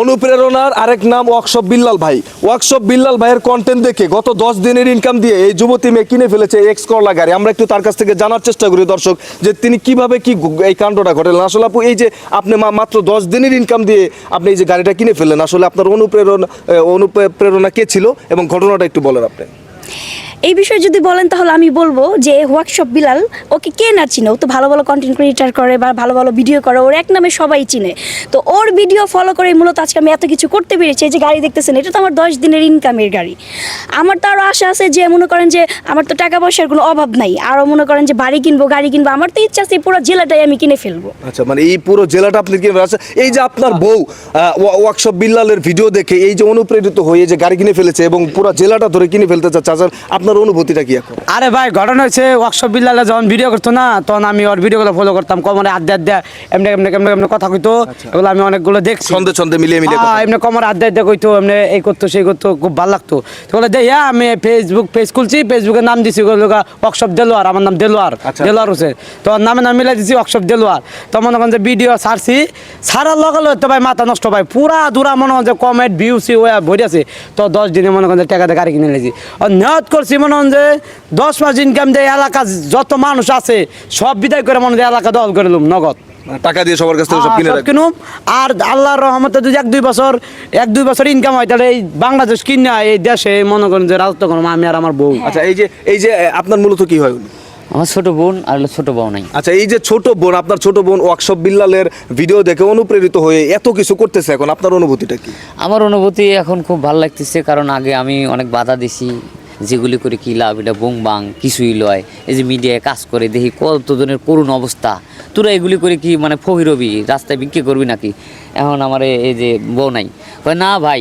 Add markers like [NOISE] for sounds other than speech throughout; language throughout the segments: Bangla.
অনুপ্রেরণার আরেক নাম ওয়ার্কশপ বিল্লাল ভাই। ওয়ার্কশপ বিল্লাল ভাইয়ের কন্টেন্ট দেখে গত দশ দিনের ইনকাম দিয়ে এই যুবতী মেয়ে কিনে ফেলেছে এক্স করলা গাড়ি। আমরা একটু তার কাছ থেকে জানার চেষ্টা করি দর্শক যে তিনি কীভাবে কি এই কাণ্ডটা ঘটালেন। আসলে আপু, এই যে আপনি মাত্র দশ দিনের ইনকাম দিয়ে আপনি এই যে গাড়িটা কিনে ফেললেন, আসলে আপনার অনুপ্রেরণা অনুপ্রেরণা কে ছিল? এবং ঘটনাটা একটু বলেন আপনি। এই বিষয়ে যদি বলেন তাহলে আমি বলব যে ওয়ার্কশপ বিলাল ওকে কে না চিনে? ও তো ভালো ভালো কন্টেন্ট ক্রিয়েটার করে বা ভালো ভালো ভিডিও করে ওর এক নামে সবাই চিনে। তো ওর ভিডিও ফলো করে মূলত আজকে আমি এত কিছু করতে পেরেছি এই যে গাড়ি দেখতেছেন এটা তো আমার দশ দিনের ইনকামের গাড়ি। আমার তো আরও আশা আছে যে মনে করেন যে আমার তো টাকা পয়সার কোনো অভাব নাই আরও মনে করেন যে বাড়ি কিনবো গাড়ি কিনবো আমার তো ইচ্ছা আছে পুরো জেলাটাই আমি কিনে ফেলব। আচ্ছা মানে এই পুরো জেলাটা আপনি কিনে ফেলেছেন এই যে আপনার বউ ওয়ার্কশপ বিল্লালের ভিডিও দেখে এই যে অনুপ্রেরিত হয়ে যে গাড়ি কিনে ফেলেছে এবং পুরো জেলাটা ধরে কিনে ফেলতে চাচ্ছে আচ্ছা, আপনার অনুভূতিটা কি এখন? আরে ভাই ঘটনা হচ্ছে ওয়ার্কশপ বিল্লালে যখন ভিডিও করতো না তখন আমি ওর ভিডিওগুলো ফলো করতাম কমরে আড্ডা আড্ডা এমনি এমনি এমনি এমনি কথা কইতো এগুলো আমি অনেকগুলো দেখছি। ছন্দে ছন্দে মিলিয়ে মিলিয়ে হ্যাঁ, এমনি কমর আড্ডা আড্ডা কইতো এমনি এই করতো সেই করতো খুব ভালো লাগতো। তো বলে দেখ হ্যাঁ আমি ফেসবুক পেজ খুলছি ফেসবুকে নাম দিছি ওয়ার্কশপ দেলোয়ার আমার নাম দেলোয়ার আচ্ছা। দেলোয়ার হোসেন। তো নামে নাম মিলাই দিছি ওয়ার্কশপ দেলোয়ার। তো মনে করেন যে ভিডিও ছাড়ছি ছাড়ার লগে লগে তো ভাই মাথা নষ্ট ভাই পুরা দূরা মনে হয় যে কমেন্ট ভিউ সি ওয়া ভরে আছে তো দশ দিনে মনে করেন যে টাকাতে গাড়ি কিনে নিয়েছি। আর নিয়ত করছি মনে হয় যে দশ মাস ইনকাম দিয়ে এলাকা যত মানুষ আছে সব বিদায় করে মনে হয় এলাকা দল করে লুম নগদ। টাকা দিয়ে সবার কাছ থেকে সব হ্যাঁ, কিনে সব কিনুম। আর আল্লাহর রহমতে যদি এক দুই বছর এক দুই বছর ইনকাম হয় তাহলে এই বাংলাদেশ কিনা এই দেশে মনে করেন যে রাজত্ব করব আমি আর আমার বউ। আচ্ছা এই যে এই যে আপনার মূলত কি হয়? আমার ছোট বোন আর ছোট বউ নাই। আচ্ছা এই যে ছোট বোন আপনার ছোট বোন ওয়ার্কশপ বিল্লালের ভিডিও দেখে অনুপ্রেরিত হয়ে এত কিছু করতেছে এখন আপনার অনুভূতিটা কি? আমার অনুভূতি এখন খুব ভালো লাগতেছে কারণ আগে আমি অনেক বাধা দিছি যেগুলি করে কি লাভ, এটা বুং বাং, কিছুই লয়। এই যে মিডিয়ায় কাজ করে, দেখি কত জনের করুণ অবস্থা। তোরা এগুলি করে কি মানে ফহিরবি রাস্তায় বিক্রি করবি নাকি? এখন আমার এই যে বউ নাই। কয়, না ভাই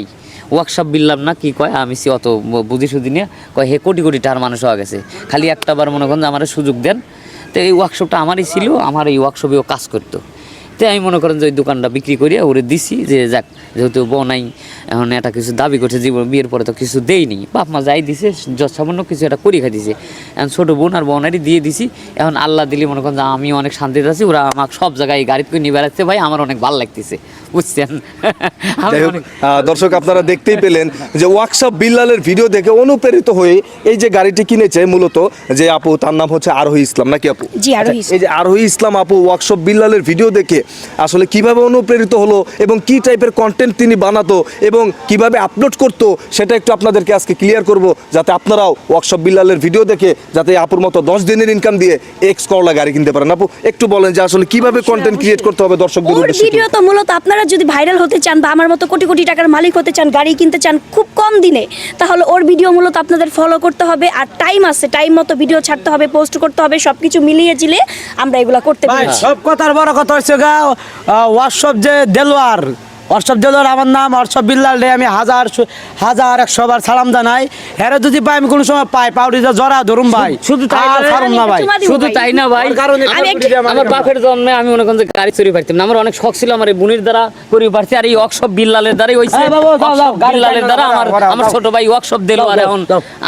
ওয়ার্কশপ বিললাম না। কি কয়, আমি সে অত বুঝি সুদি নিয়ে কয়, হে কোটি কোটি টাকার মানুষ হয়ে গেছে। খালি একটা বার মনে করেন যে আমার সুযোগ দেন। তো এই ওয়ার্কশপটা আমারই ছিল, আমার এই ওয়ার্কশপেও কাজ করতো। তো আমি মনে করেন যে ওই দোকানটা বিক্রি করিয়া ওরে দিছি যে যাক যেহেতু বউ নাই এখন এটা কিছু দাবি করছে জীবন বিয়ের পরে তো কিছু দেইনি। বাপ মা যাই দিছে সামান্য কিছু এটা করি খাই দিছে এখন ছোটো বোন আর বোনারই দিয়ে দিছি এখন আল্লাহ দিলি মনে করেন যে আমি অনেক শান্তিতে আছি ওরা আমাকে সব জায়গায় গাড়ি করে নিয়ে বেড়াচ্ছে ভাই আমার অনেক ভালো লাগতেছে বুঝছেন? [LAUGHS] দর্শক আপনারা দেখতেই পেলেন যে ওয়ার্কশপ বিল্লালের ভিডিও দেখে অনুপ্রেরিত হয়ে এই যে গাড়িটি কিনেছে মূলত যে আপু তার নাম হচ্ছে আরোহী ইসলাম নাকি আপু? জি, আরোহী আচ্ছা, এই যে আরোহী ইসলাম আপু ওয়ার্কশপ বিল্লালের ভিডিও দেখে আসলে কীভাবে অনুপ্রেরিত হলো এবং কি টাইপের কন্টেন্ট তিনি বানাতো এবং কীভাবে আপলোড করতো সেটা একটু আপনাদেরকে আজকে ক্লিয়ার করব যাতে আপনারাও ওয়ার্কশপ বিল্লালের ভিডিও দেখে যাতে আপুর মতো দশ দিনের ইনকাম দিয়ে এক্স করলা গাড়ি কিনতে পারেন। আপু একটু বলেন যে আসলে কীভাবে কন্টেন্ট ক্রিয়েট করতে হবে দর্শকদের উদ্দেশ্যে ভিডিও তো মূলত আপনারা যদি ভাইরাল হতে চান বা আমার মতো কোটি কোটি টাকার মালিক হতে চান গাড়ি কিনতে চান খুব কম দিনে তাহলে ওর ভিডিও মূলত আপনাদের ফলো করতে হবে আর টাইম আছে টাইম মতো ভিডিও ছাড়তে হবে পোস্ট করতে হবে সবকিছু মিলিয়ে জিলে আমরা এগুলো করতে পারি সব কথার বড় কথা হচ্ছে গা। ওয়ার্কশপ যে দেলোয়ার হোয়াটসঅ্যাপ দেলোয়ার আমার নাম হোয়াটসঅ্যাপ বিল্লাল রে আমি হাজার হাজার একশো বার সালাম জানাই। হ্যারে যদি পাই আমি কোনো সময় পাই পাউডি জরা ধরুম ভাই। শুধু তাই না, ভাই? শুধু তাই না ভাই? আমার বাপের জন্মে আমি মনে করেন গাড়ি চুরি পারতাম আমার অনেক শখ ছিল আমার এই বুনির দ্বারা করি পারছি আর এই ওয়ার্কশপ বিল্লালের দ্বারাই হইছে। হ্যাঁ, বিল্লালের দ্বারা আমার আমার ছোট ভাই ওয়ার্কশপ দিল আর এখন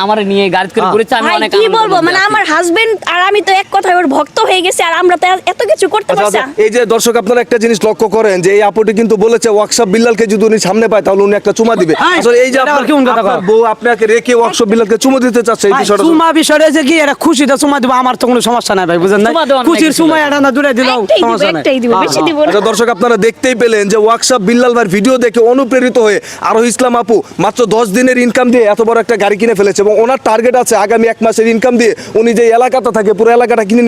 আমার নিয়ে গাড়ি করে হ্যাঁ। ঘুরেছে আমি অনেক কি বলব? মানে আমার হাজবেন্ড আর আমি তো এক কথায় ওর ভক্ত হয়ে গেছে আর আমরা তো এত কিছু করতে আচ্ছা, পারছি আচ্ছা, এই যে দর্শক আপনারা একটা জিনিস লক্ষ্য করেন যে এই আপুটি কিন্তু বলেছে ওয়ার্কশপ বিল্লালকে যদি উনি সামনে পায় তাহলে উনি একটা চুমা দিবে। আসলে এই যে আপনার কথা? বউ আপনাকে রেখে ওয়ার্কশপ বিল্লালকে চুমা দিতে চাচ্ছে এই বিষয়টা বিষয়টা যে কি এটা খুশিতে সুমা দিব আমার তো কোনো সমস্যা নাই ভাই বুঝেন না খুশির নাই। এটা না দূরে দিলেও সমস্যা নাই। একটাই দিব হ্যাঁ, বেশি হ্যাঁ। দিব না। আচ্ছা দর্শক আপনারা দেখতেই পেলেন যে ওয়ার্কশপ বিল্লাল ভাইয়ের ভিডিও দেখে অনুপ্রেরিত হয়ে আরও ইসলাম আপু মাত্র দশ দিনের ইনকাম দিয়ে এত বড় একটা গাড়ি কিনে ফেলেছে এবং ওনার টার্গেট আছে আগামী এক মাসের ইনকাম দিয়ে উনি যে এলাকাটা থাকে পুরো এলাকাটা কিনে